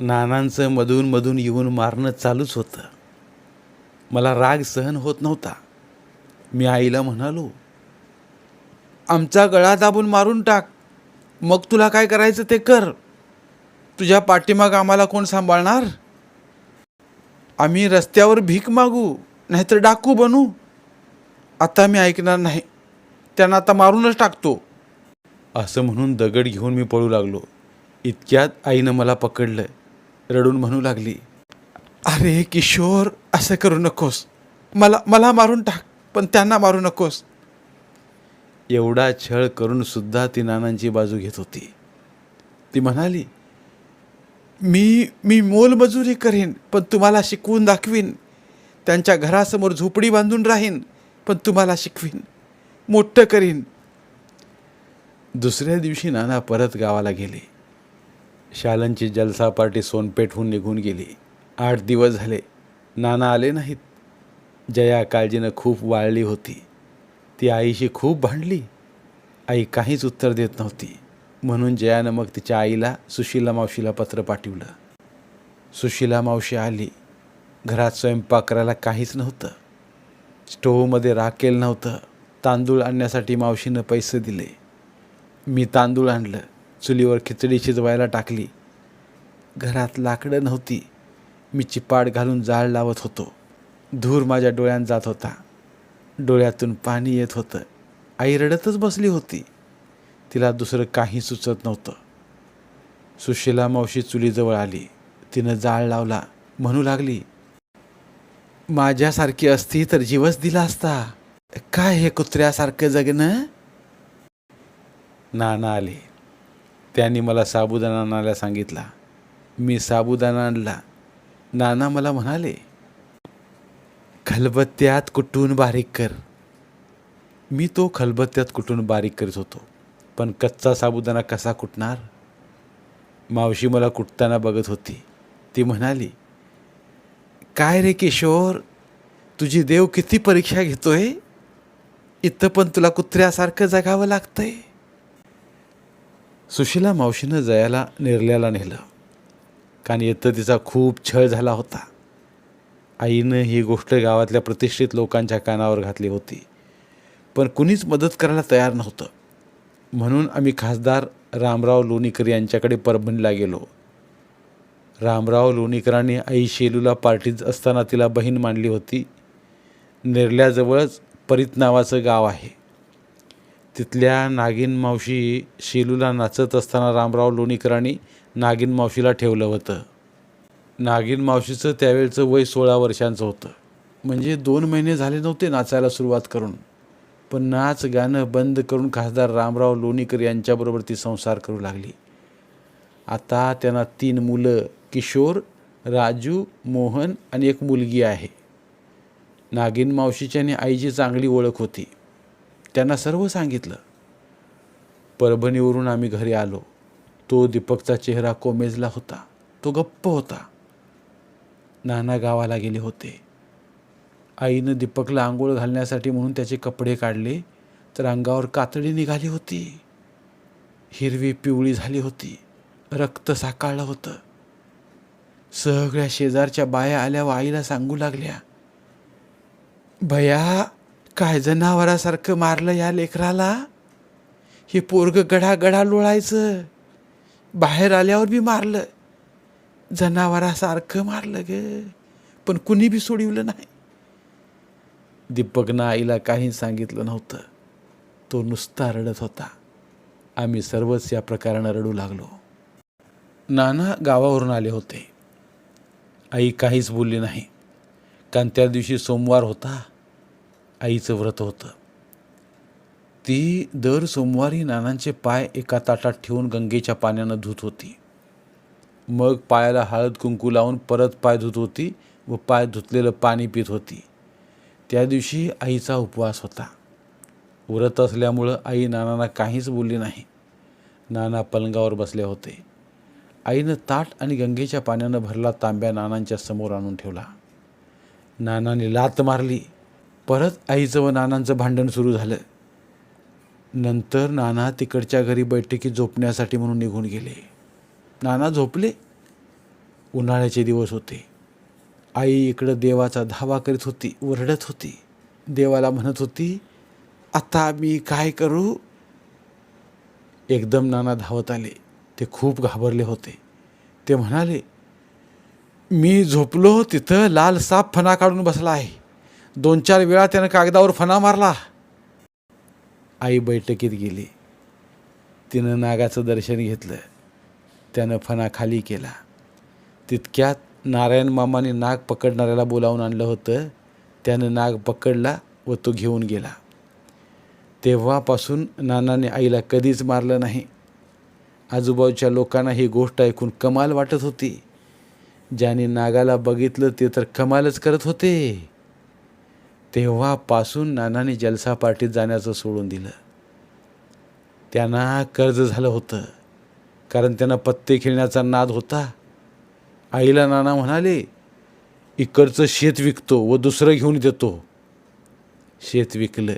नानांचं मधून मधून येऊन मारणं चालूच होतं. मला राग सहन होत नव्हता. मी आईला म्हणालो आमचा गळा दाबून मारून टाक. मग तुला काय करायचं ते कर. तुझ्या पाठीमाग आम्हाला कोण सांभाळणार? आम्ही रस्त्यावर भीक मागू नाहीतर डाकू बनू. आता मी ऐकणार नाही. त्यांना आता मारूनच टाकतो. असं म्हणून दगड घेऊन मी पळू लागलो. इतक्यात आईनं मला पकडलं. रडून म्हणू लागली अरे किशोर असं करू नकोस. मला मला मारून टाक पण त्यांना मारू नकोस. एवढा छळ करून सुद्धा ती नानांची बाजू घेत होती. ती म्हणाली मी मी मोलमजुरी करेन पण तुम्हाला शिकवून दाखवीन. त्यांच्या घरासमोर झोपडी बांधून राहीन पण तुम्हाला शिकवीन. मोठं करीन. दुसऱ्या दिवशी नाना परत गावाला गेले. शालनची जलसा पार्टी सोनपेठहून निघून गेली. आठ दिवस झाले. नाना आले नाहीत. जया काळजीनं खूप वाळली होती. ती आईशी खूप भांडली. आई काहीच उत्तर देत नव्हती. म्हणून जयानं मग तिच्या आईला सुशीला मावशीला पत्र पाठवलं. सुशीला मावशी आली. घरात स्वयंपाक करायला काहीच नव्हतं. स्टोव्हमध्ये राखेल नव्हतं. तांदूळ आणण्यासाठी मावशीनं पैसे दिले. मी तांदूळ आणलं. चुलीवर खिचडी शिजवायला टाकली. घरात लाकडं नव्हती. मी चिपाड घालून जाळ लावत होतो. धूर माझ्या डोळ्यात जात होता. डोळ्यातून पाणी येत होतं. आई रडतच बसली होती. तिला दुसरं काही सुचत नव्हतं. सुशीला मावशी चुलीजवळ आली. तिनं जाळ लावला. म्हणू लागली माझ्यासारखी असती तर जीवच दिला असता. काय हे कुत्र्यासारखं जगणं? नाना आले. त्यांनी मला साबुदाणा आणायला सांगितला. मी साबुदाणा आणला. नाना मला म्हणाले खलबत्त्यात कुटून बारीक कर. मी तो खलबत्त्यात कुटून बारीक करीत होतो. पण कच्चा साबुदाणा कसा कुटणार? मावशी मला कुटताना बघत होती. ती म्हणाली काय रे किशोर तुझी देव किती परीक्षा घेतोय? इथं पण तुला कुत्र्यासारखं जगावं लागतंय. सुशीला मावशीनं जयाला निर्ल्याला नेलं. कारण येतं तिचा खूप छळ झाला होता. आईनं ही गोष्ट गावातल्या प्रतिष्ठित लोकांच्या कानावर घातली होती. पण कुणीच मदत करायला तयार नव्हतं. म्हणून आम्ही खासदार रामराव लोणीकर यांच्याकडे परभणीला गेलो. रामराव लोणीकरांनी आई शेलूला पार्टीत असताना तिला बहीण मांडली होती. निर्ल्याजवळच परीत नावाचं गाव आहे. तिथल्या नागिन मावशी शेलूला नाचत असताना रामराव लोणीकरांनी नागिन मावशीला ठेवलं होतं. नागिन मावशीचं त्यावेळचं वय सोळा वर्षांचं होतं. म्हणजे दोन महिने झाले नव्हते नाचायला सुरुवात करून. पण नाच गाणं बंद करून खासदार रामराव लोणीकर यांच्याबरोबर ती संसार करू लागली. आता त्यांना तीन मुलं किशोर राजू मोहन आणि एक मुलगी आहे. नागिन मावशीची आणि आईची चांगली ओळख होती. त्यांना सर्व सांगितलं. परभणीवरून आम्ही घरी आलो. तो दीपकचा चेहरा कोमेजला होता. तो गप्प होता. नाना गावाला गेले होते. आईनं दीपकला आंघोळ घालण्यासाठी म्हणून त्याचे कपडे काढले तर अंगावर कातडी निघाली होती. हिरवी पिवळी झाली होती. रक्त साकाळलं होतं. सगळ्या शेजारच्या बाया आल्या व आईला सांगू लागल्या भया काय जनावरासारखं मारलं या लेकराला? हे पोरग गडा गडा लोळायचं. बाहेर आल्यावर बी मारलं. जनावरासारखं मारलं ग. पण कुणी बी सोडिवलं नाही. दीपकनं आईला काही सांगितलं नव्हतं. तो नुसता रडत होता. आम्ही सर्वच या प्रकारानं रडू लागलो. नाना गावावरून आले होते. आई काहीच बोलली नाही. कारण त्या दिवशी सोमवार होता. आईचं व्रत होतं. ती दर सोमवारी नानांचे पाय एका ताटात ठेवून गंगेच्या पाण्यानं धुत होती. मग पायाला हळद कुंकू लावून परत पाय धुत होती व पाय धुतलेलं पाणी पित होती. त्या दिवशी आईचा उपवास होता. व्रत असल्यामुळं आई नानांना काहीच बोलली नाही. नाना पलंगावर बसले होते. आईनं ताट आणि गंगेच्या पाण्यानं भरला तांब्या नानांच्या समोर आणून ठेवला. नानाने लात मारली. परत आईचं व नानांचं भांडण सुरू झालं. नंतर नाना तिकडच्या घरी बैठकीत झोपण्यासाठी म्हणून निघून गेले. नाना झोपले. उन्हाळ्याचे दिवस होते. आई इकडं देवाचा धावा करीत होती ओरडत होती. देवाला म्हणत होती आता मी काय करू? एकदम नाना धावत आले. ते खूप घाबरले होते. ते म्हणाले मी झोपलो तिथं लाल साप फणा काढून बसला आहे. दोन चार वेळा त्यानं कागदावर फणा मारला. आई बैठकीत गेली. तिनं नागाचं दर्शन घेतलं. त्यानं फणा खाली केला. तितक्यात नारायण मामाने नाग पकडणाऱ्याला बोलावून आणलं होतं. त्यानं नाग पकडला व तो घेऊन गेला. तेव्हापासून नानाने आईला कधीच मारलं नाही. आजूबाजूच्या लोकांना ही गोष्ट ऐकून कमाल वाटत होती. ज्याने नागाला बघितलं ते तर कमालच करत होते. तेव्हापासून नानाने जलसा पार्टीत जाण्याचं सोडून दिलं. त्यांना कर्ज झालं होतं कारण त्यांना पत्ते खेळण्याचा नाद होता. आईला नाना म्हणाले इकडचं शेत विकतो व दुसरं घेऊन देतो. शेत विकलं.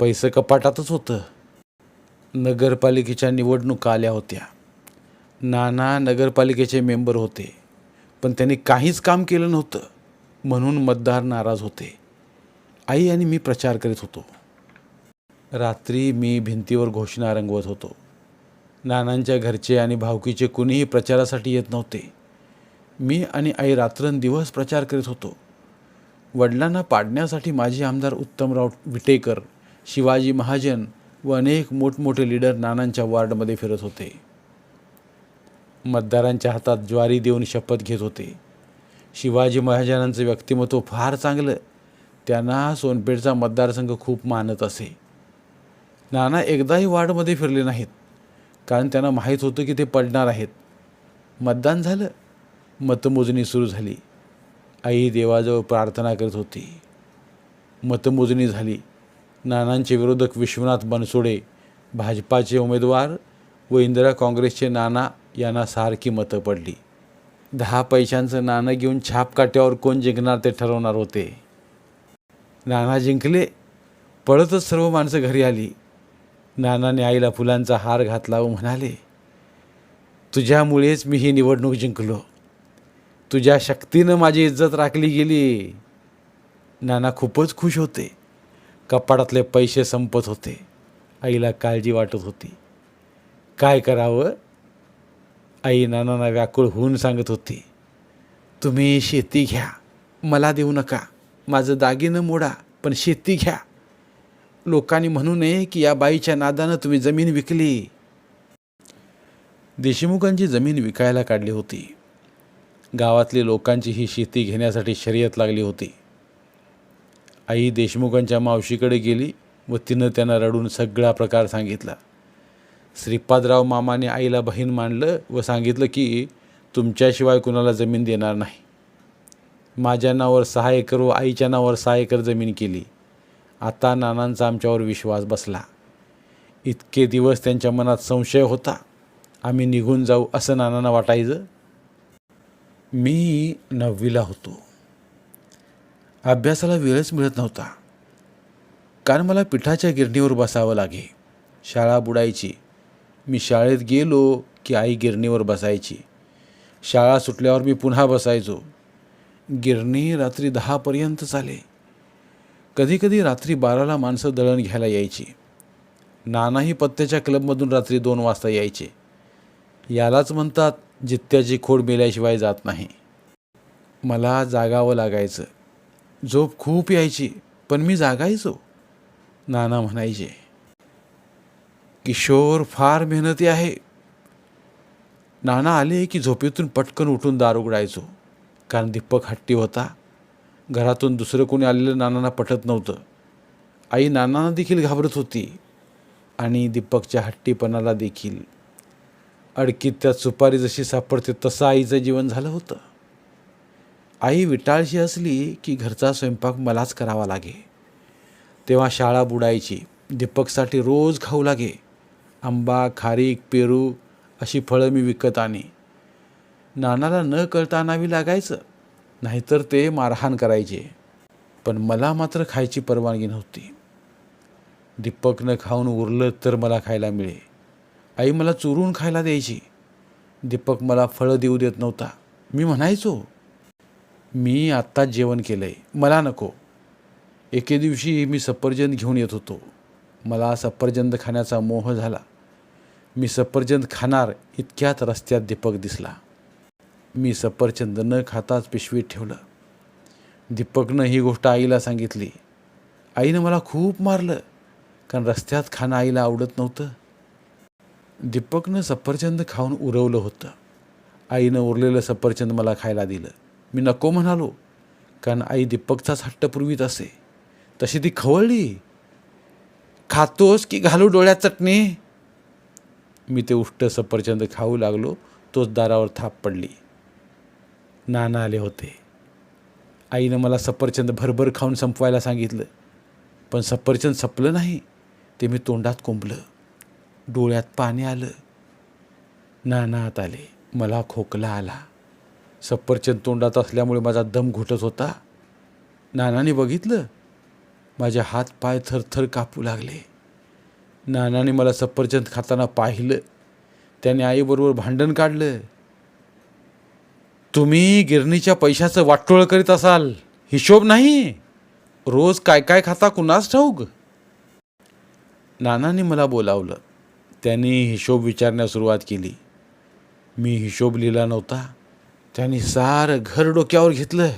पैसे कपाटातच होतं. नगरपालिकेच्या निवडणुका आल्या होत्या. नाना नगरपालिकेचे मेंबर होते पण त्यांनी काहीच काम केलं नव्हतं म्हणून मतदार नाराज होते. आई आणि मी प्रचार करीत होतो. रात्री मी भिंतीवर घोषणा रंगवत होतो. नानांच्या घरचे आणि भावकीचे कुणीही प्रचारासाठी येत नव्हते. मी आणि आई रात्रंदिवस प्रचार करीत होतो. वडिलांना पाडण्यासाठी माजी आमदार उत्तमराव विटेकर शिवाजी महाजन व अनेक मोठमोठे लीडर नानांच्या वॉर्डमध्ये फिरत होते. मतदारांच्या हातात ज्वारी देऊन शपथ घेत होते. शिवाजी महाजनांचं व्यक्तिमत्व फार चांगलं त्यांना सोनपेठचा मतदारसंघ खूप मानत असे. नाना एकदाही वार्डमध्ये फिरले नाहीत. कारण त्यांना माहीत होतं की ते पडणार आहेत. मतदान झालं. मतमोजणी सुरू झाली. आई देवाजवळ प्रार्थना करत होती. मतमोजणी झाली. नानांचे विरोधक विश्वनाथ बनसोडे भाजपाचे उमेदवार व इंदिरा काँग्रेसचे नाना यांना सारखी मतं पडली. दहा पैशांचं नाणं घेऊन छापकाट्यावर कोण जिंकणार ते ठरवणार होते. नाना जिंकले पळतच सर्व माणसं घरी आली. नानाने आईला फुलांचा हार घातला व म्हणाले तुझ्यामुळेच मी ही निवडणूक जिंकलो. तुझ्या शक्तीनं माझी इज्जत राखली गेली. नाना खूपच खुश होते. कपाडातले पैसे संपत होते. आईला काळजी वाटत होती. काय करावं? आई नानांना व्याकुळ होऊन सांगत होती. तुम्ही शेती घ्या. मला देऊ नका. माझं दागिनं मोडा पण शेती घ्या. लोकांनी म्हणू नये की या बाईच्या नादानं तुम्ही जमीन विकली. देशमुखांची जमीन विकायला काढली होती. गावातली लोकांची ही शेती घेण्यासाठी शर्यत लागली होती. आई देशमुखांच्या मावशीकडे गेली व तिनं त्यांना रडून सगळा प्रकार सांगितला. श्रीपादराव मामाने आईला बहीण मानलं व सांगितलं की तुमच्याशिवाय कुणाला जमीन देणार नाही. माझ्या नावावर सहा एकर व आईच्या नावावर सहा एकर जमीन केली. आता नानांचा आमच्यावर विश्वास बसला. इतके दिवस त्यांच्या मनात संशय होता. आम्ही निघून जाऊ असं नानांना वाटायचं. मी नववीला होतो. अभ्यासाला वेळच मिळत नव्हता. कारण मला पिठाच्या गिरणीवर बसावं लागे. शाळा बुडायची. मी शाळेत गेलो की आई गिरणीवर बसायची. शाळा सुटल्यावर मी पुन्हा बसायचो. गिरणी रात्री दहापर्यंत चाले. कधीकधी रात्री बाराला माणसं दळण घ्यायला यायची. नानाही पत्त्याच्या क्लबमधून रात्री दोन वाजता यायचे. यालाच म्हणतात जित्त्याची खोड मेल्याशिवाय जात नाही. मला जागावं लागायचं. झोप खूप यायची पण मी जागायचो. नाना म्हणायचे किशोर फार मेहनती आहे. नाना आले की झोपेतून पटकन उठून दार उघडायचो. कारण दीपक हट्टी होता. घरातून दुसरं कोणी आलेलं नानांना पटत नव्हतं. आई नानांना देखील घाबरत होती आणि दीपकच्या हट्टीपणाला देखील. अडकीत त्यात सुपारी जशी सापडते तसं आईचं जीवन झालं होतं. आई विटाळशी असली की घरचा स्वयंपाक मलाच करावा लागे. तेव्हा शाळा बुडायची. दीपकसाठी रोज खाऊ लागे. आंबा खारीक पेरू अशी फळं मी विकत आणे नानाला न कळता आणावी लागायचं. नाहीतर ते मारहाण करायचे. पण मला मात्र खायची परवानगी नव्हती. दीपकनं खाऊन उरलं तर मला खायला मिळे. आई मला चुरून खायला द्यायची. दीपक मला फळं देऊ देत नव्हता. मी म्हणायचो मी आत्ताच जेवण केलं आहे मला नको. एके दिवशी मी सफरचंद घेऊन येत होतो. मला सफरचंद खाण्याचा मोह झाला. मी सफरचंद खाणार इतक्यात रस्त्यात दीपक दिसला. मी सफरचंद न खाताच पिशवीत ठेवलं. दीपकनं ही गोष्ट आईला सांगितली. आईनं मला खूप मारलं कारण रस्त्यात खाणं आईला आवडत नव्हतं. दीपकनं सफरचंद खाऊन उरवलं होतं. आईनं उरलेलं सफरचंद मला खायला दिलं. मी नको म्हणालो कारण आई दीपकचाच हट्ट पुरवीत असे. तशी ती खवळली. खातोस की घालू डोळ्यात चटणी? मी ते उष्ट सफरचंद खाऊ लागलो तोच दारावर थाप पडली. नाना आले होते. आईनं मला सफरचंद भरभर खाऊन संपवायला सांगितलं. पण सफरचंद संपलं नाही ते मी तोंडात कोंबलं. डोळ्यात पाणी आलं. नाना आत आले. मला खोकला आला. सफरचंद तोंडात असल्यामुळे माझा दम घुटत होता. नानाने बघितलं. माझे हात पाय थरथर कापू लागले. नानाने मला सफरचंद खाताना पाहिलं. त्याने आईबरोबर भांडण काढलं. तुम्ही गिरणीच्या पैशाचं वाटोळ करीत असाल. हिशोब नाही. रोज काय काय खाता कुणास ठाऊक? नानाने मला बोलावलं. त्यांनी हिशोब विचारण्यास सुरुवात केली. मी हिशोब लिहिला नव्हता. त्यांनी सारं घर डोक्यावर घेतलं.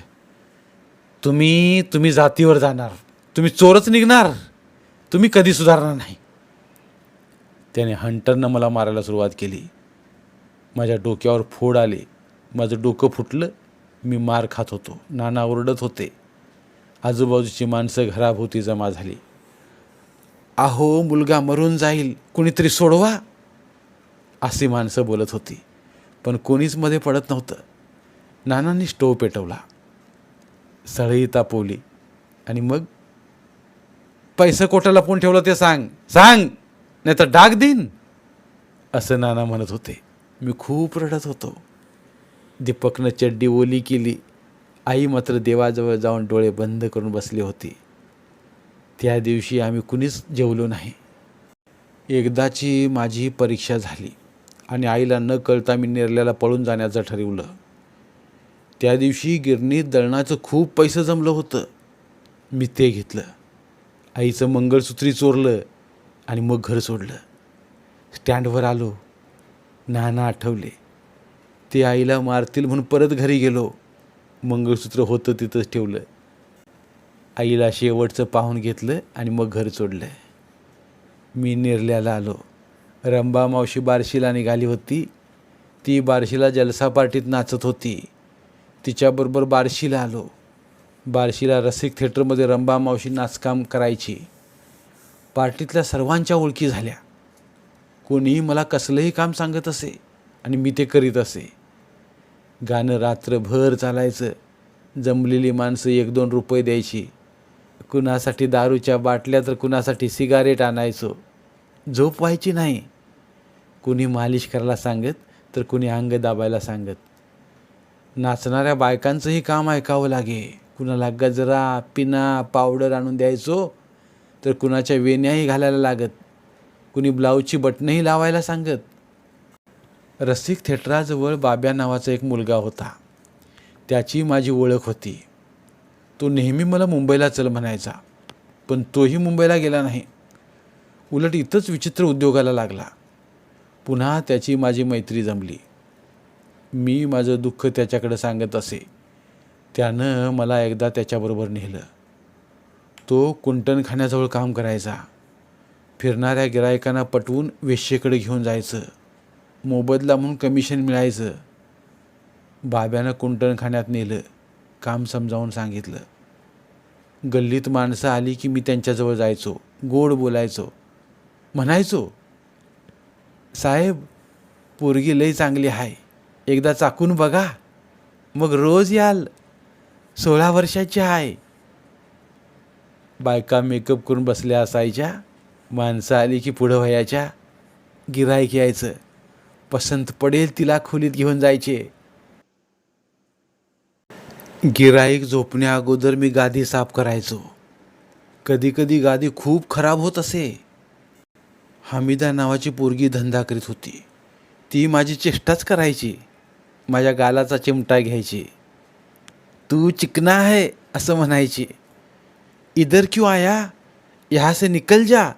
तुम्ही तुम्ही जातीवर जाणार. तुम्ही चोरच निघणार. तुम्ही कधी सुधारणार नाही. त्याने हंटरनं मला मारायला सुरुवात केली. माझ्या डोक्यावर फोड आले. माझं डोकं फुटलं मी मार खात होतो. नाना ओरडत होते. आजूबाजूची माणसं घराभोवती जमा झाली. अहो मुलगा मरून जाईल कुणीतरी सोडवा अशी माणसं बोलत होती. पण कोणीच मध्ये पडत नव्हतं. नानांनी स्टोव पेटवला. सळई तापवली. आणि मग पैसे कोठं लपवून ठेवलं ते सांग सांग नाही तर डाग देईन असं नाना म्हणत होते. मी खूप रडत होतो. दीपकनं चड्डी ओली केली. आई मात्र देवाजवळ जाऊन डोळे बंद करून बसली होती. त्या दिवशी आम्ही कुणीच जेवलो नाही. एकदाची माझी परीक्षा झाली आणि आईला न कळता मी नेरल्याला पळून जाण्याचं ठरवलं. त्या दिवशी गिरणीत दळणाचं खूप पैसे जमलं होतं. मी ते घेतलं. आईचं मंगळसूत्री चोरलं आणि मग घर सोडलं. स्टँडवर आलो. नाना आठवले. ते आईला मारतील म्हणून परत घरी गेलो. मंगळसूत्र होतं तिथंच ठेवलं. आईला शेवटचं पाहून घेतलं आणि मग घर सोडलं. मी निर्ल्याला आलो. रंबा मावशी बारशीला निघाली होती. ती बार्शीला जलसा पार्टीत नाचत होती. तिच्याबरोबर बारशीला आलो. बार्शीला रसिक थिएटरमध्ये रंबा मावशी नाचकाम करायची. पार्टीतल्या सर्वांच्या ओळखी झाल्या. कोणीही मला कसलंही काम सांगत असे आणि मी ते करीत असे. गाणं रात्रभर चालायचं. जमलेली माणसं एक दोन रुपये द्यायची. कुणासाठी दारूच्या बाटल्या तर कुणासाठी सिगारेट आणायचो. झोप व्हायची नाही. कुणी मालिश करायला सांगत तर कुणी अंग दाबायला सांगत. नाचणाऱ्या बायकांचंही काम ऐकावं लागे. कुणाला गजरा पिना पावडर आणून द्यायचो तर कुणाच्या वेण्याही घालायला लागत. कुणी ब्लाऊजची बटणंही लावायला सांगत. रसिक थिएटराजवळ बाब्या नावाचा एक मुलगा होता. त्याची माझी ओळख होती. तो नेहमी मला मुंबईला चल म्हणायचा पण तोही मुंबईला गेला नाही. उलट इथंच विचित्र उद्योगाला लागला. पुन्हा त्याची माझी मैत्री जमली. मी माझं दुःख त्याच्याकडे सांगत असे. त्यानं मला एकदा त्याच्याबरोबर नेलं. तो कुंटणखान्याजवळ काम करायचा. फिरणाऱ्या गिरायकांना पटवून वेश्येकडे घेऊन जायचं. मोबदला म्हणून कमिशन मिळायचं. बाब्यानं कुंटणखान्यात नेलं काम समजावून सांगितलं. गल्लीत माणसं आली की मी त्यांच्याजवळ जायचो गोड बोलायचो म्हणायचो साहेब पोरगी लई चांगली आहे एकदा चाकून बघा मग रोज याल सोळा वर्षाची आहे बायका मेकअप करून बसल्या असायच्या माणसं आली की पुढं व्हायच्या गिरायक यायचं. पसंत पडेल तिला खोलीत घेऊन जायचे. गिराईक झोपण्या अगोदर मी गादी साफ करायचो. कधी कधी गादी खूप खराब होत असे. हमीदा नावाची पोरगी धंदा करीत होती. ती माझी चेष्टाच करायची. माझ्या गालाचा चिमटा घ्यायची. तू चिकना आहे असं म्हणायची. इधर क्यों आया? ह्यासे निकल जा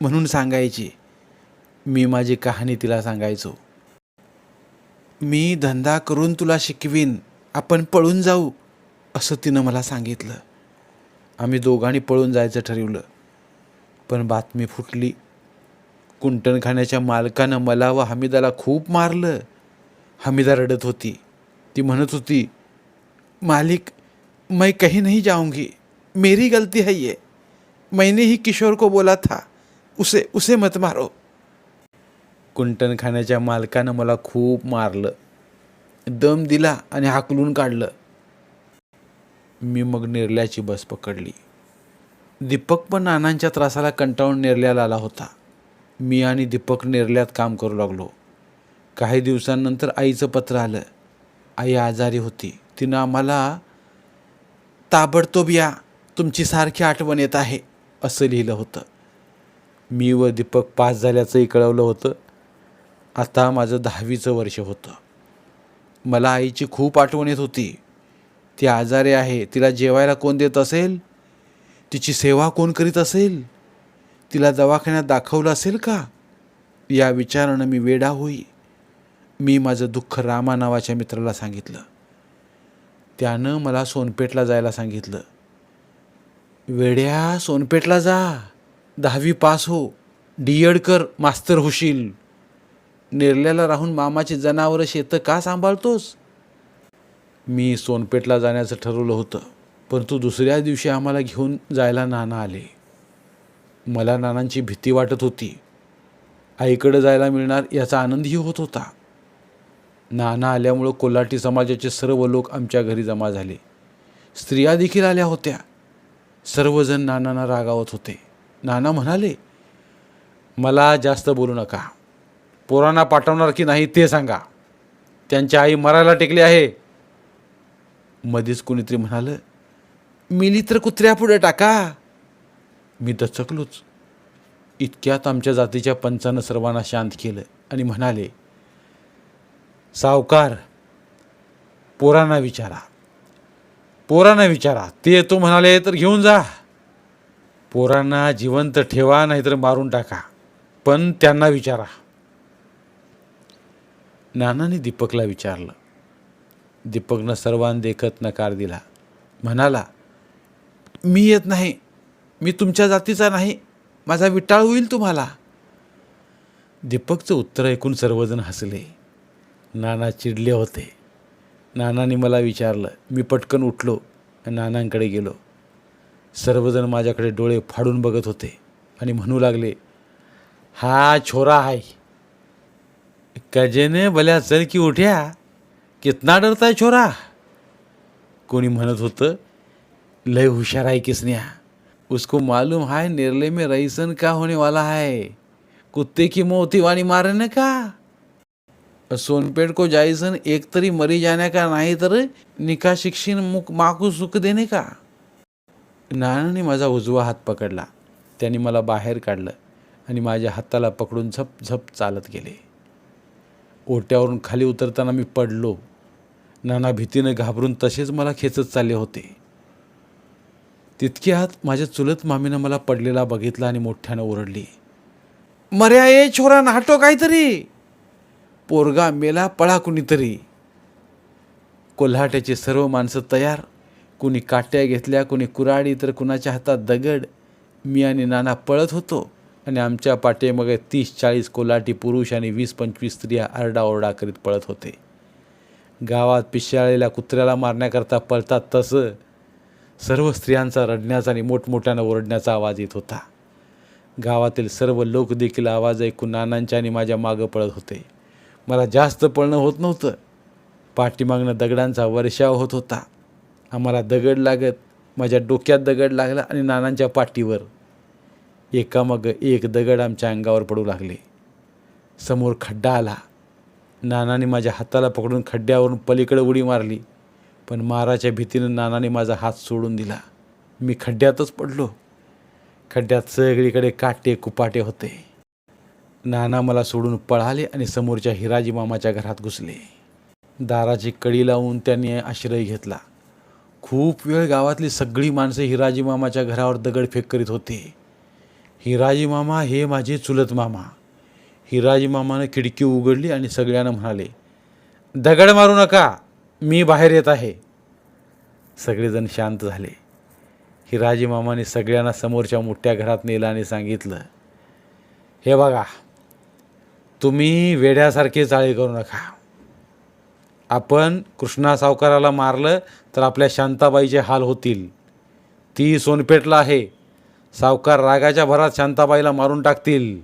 म्हणून सांगायची. मी माझी कहाणी तिला सांगायचो. मी धंदा करून तुला शिकवीन आपण पळून जाऊ असं तिनं मला सांगितलं. आम्ही दोघांनी पळून जायचं ठरवलं पण बातमी फुटली. कुंटणखान्याच्या मालकानं मला व हमीदाला खूप मारलं. हमीदा रडत होती. ती म्हणत होती मालिक मैं कहीं नहीं जाऊंगी. मेरी गलती है ये. मैंने ही किशोर को बोला था. उसे उसे मत मारो. कुंटणखान्याच्या मालकानं मला खूप मारलं. दम दिला आणि हाकलून काढलं. मी मग निर्ल्याची बस पकडली. दीपक पण नानांच्या त्रासाला कंटाळून निर्ल्याला आला होता. मी आणि दीपक निर्ल्यात काम करू लागलो. काही दिवसांनंतर आईचं पत्र आलं. आई आजारी होती. तिनं आम्हाला ताबडतोब या. तुमची सारखी आठवण येत आहे असं लिहिलं होतं. मी व दीपक पास झाल्याचंही कळवलं होतं. आता माझं दहावीचं वर्ष होतं. मला आईची खूप आठवण येत होती. ती आजारी आहे. तिला जेवायला कोण देत असेल? तिची सेवा कोण करीत असेल? तिला दवाखान्यात दाखवलं असेल का? या विचारानं मी वेडा होई. मी माझं दुःख रामा नावाच्या मित्राला सांगितलं. त्यानं मला सोनपेठला जायला सांगितलं. वेड्या सोनपेठला जा. दहावी पास हो. डी एड कर. मास्तर होशील. निर्ल्याला राहून मामाची जनावरं शेतं का सांभाळतोस? मी सोनपेठला जाण्याचं ठरवलं होतं परंतु दुसऱ्या दिवशी आम्हाला घेऊन जायला नाना आले. मला नानांची भीती वाटत होती. आईकडे जायला मिळणार याचा आनंदही होत होता. नाना आल्यामुळं कोल्हाटी समाजाचे सर्व लोक आमच्या घरी जमा झाले. स्त्रिया देखील आल्या होत्या. सर्वजण नानांना रागावत होते. नाना म्हणाले मला जास्त बोलू नका. पोरांना पाठवणार की नाही ते सांगा. त्यांची आई मरायला टेकली आहे. मध्येच कोणीतरी म्हणालं मिली तर कुत्र्यापुढे टाका. मी दचकलोच इतक्यात आमच्या जातीच्या पंचानं सर्वांना शांत केलं आणि म्हणाले सावकार पोरांना विचारा. पोरांना विचारा. ते येतो म्हणाले तर घेऊन जा. पोरांना जिवंत ठेवा नाहीतर मारून टाका. पण त्यांना विचारा. नानाने दीपकला विचारलं. दीपकनं सर्वां देखत नकार दिला. म्हणाला मी येत नाही. मी तुमच्या जातीचा नाही. माझा विटाळ होईल तुम्हाला. दीपकचं उत्तर ऐकून सर्वजण हसले. नाना चिडले होते. नानाने मला विचारलं मी पटकन उठलो आणि नानांकडे गेलो. सर्वजण माझ्याकडे डोळे फाडून बघत होते आणि म्हणू लागले हा छोरा आहे. कजेने भल्या चल की उठ्या. कितना डरताय छोरा? कोणी म्हणत होतं लय हुशार आहे किसन्या. उसको मालूम है निर्ले में रईसन का होने वाला है? कुत्ते की मोती वाणी मारने का? सोनपेट को जायसन एक तरी मरी जाने का नाही तर निका शिक्षण मुक माकू सुख देणे का? नानाने माझा उजवा हात पकडला. त्यांनी मला बाहेर काढलं आणि माझ्या हाताला पकडून झप झप चालत गेले. ओट्यावरून खाली उतरताना मी पडलो. नाना भीतीनं घाबरून तसेच मला खेचत चालले होते. तितक्यात माझ्या चुलत मामीनं मला पडलेला बघितला आणि मोठ्यानं ओरडली. मर्या ये छोरा नाटो काहीतरी. पोरगा मेला पळा कुणीतरी. कोल्हाट्याची सर्व माणसं तयार. कुणी काट्या घेतल्या कुणी कुराडी तर कुणाच्या हातात दगड. मी आणि नाना पळत होतो. आणि आमच्या पाठीमागे तीस चाळीस कोलाटी पुरुष आणि वीस पंचवीस स्त्रिया आरडाओरडा करीत पळत होते. गावात पिशाळलेल्या कुत्र्याला मारण्याकरता पळतात तसं सर्व स्त्रियांचा रडण्याचा आणि मोठमोठ्यानं ओरडण्याचा आवाज येत होता. गावातील सर्व लोक देखील आवाज ऐकून नानांच्या आणि माझ्या मागं पळत होते. मला जास्त पळणं होत नव्हतं. पाठीमागनं दगडांचा वर्षाव होत होता. आम्हाला दगड लागत माझ्या डोक्यात दगड लागला आणि नानांच्या पाठीवर एकामागं एक दगड आमच्या अंगावर पडू लागले. समोर खड्डा आला. नानाने माझ्या हाताला पकडून खड्ड्यावरून पलीकडे उडी मारली. पण माराच्या भीतीनं नानाने माझा हात सोडून दिला. मी खड्ड्यातच पडलो. खड्ड्यात सगळीकडे काटे कुपाटे होते. नाना मला सोडून पळाले आणि समोरच्या हिराजी मामाच्या घरात घुसले. दाराची कडी लावून त्यांनी आश्रय घेतला. खूप वेळ गावातली सगळी माणसं हिराजी मामाच्या घरावर दगडफेक करीत होते. हिराजी मामा हे माझे चुलत मामा हिराजी मामानं खिडकी उघडली आणि सगळ्यांना म्हणाले दगड मारू नका मी बाहेर येत आहे. सगळेजण शांत झाले. हिराजी मामाने सगळ्यांना समोरच्या मोठ्या घरात नेलं आणि सांगितलं हे बघा तुम्ही वेड्यासारखे चाळे करू नका. आपण कृष्णा सावकाराला मारलं तर आपल्या शांताबाईचे हाल होतील. ती सोनपेठला आहे. सावकार रागाच्या भरात शांताबाईला मारून टाकतील.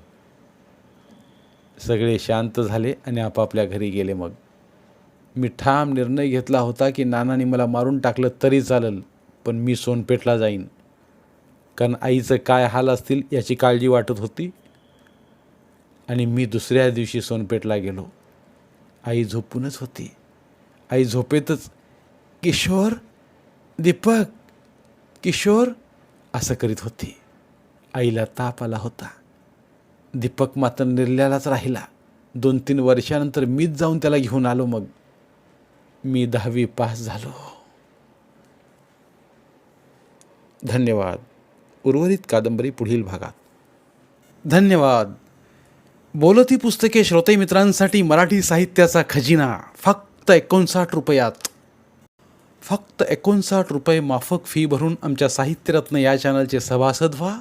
सगळे शांत झाले आणि आपापल्या घरी गेले मग. मी ठाम निर्णय घेतला होता की नानाने मला मारून टाकलं तरी चालेल पण मी सोनपेठला जाईन. कारण आईचं काय हाल असतील याची काळजी वाटत होती. आणि मी दुसऱ्या दिवशी सोनपेठला गेलो. आई झोपूनच होती. आई झोपेतच किशोर दीपक किशोर असं करीत होती. आईला ताप आला होता. दीपक मात्र निर्ल्यालाच राहिला. दोन तीन वर्षानंतर मीच जाऊन त्याला घेऊन आलो मग. मी दहावी पास झालो. धन्यवाद. उर्वरित कादंबरी पुढील भागात. धन्यवाद. बोलती पुस्तके श्रोते मित्रांसाठी मराठी साहित्याचा खजिना. फक्त एकोणसाठ रुपयात. फक्त एकोणसाठ रुपये माफक फी भरून आमच्या साहित्यरत्न या चॅनलचे सभासद व्हा.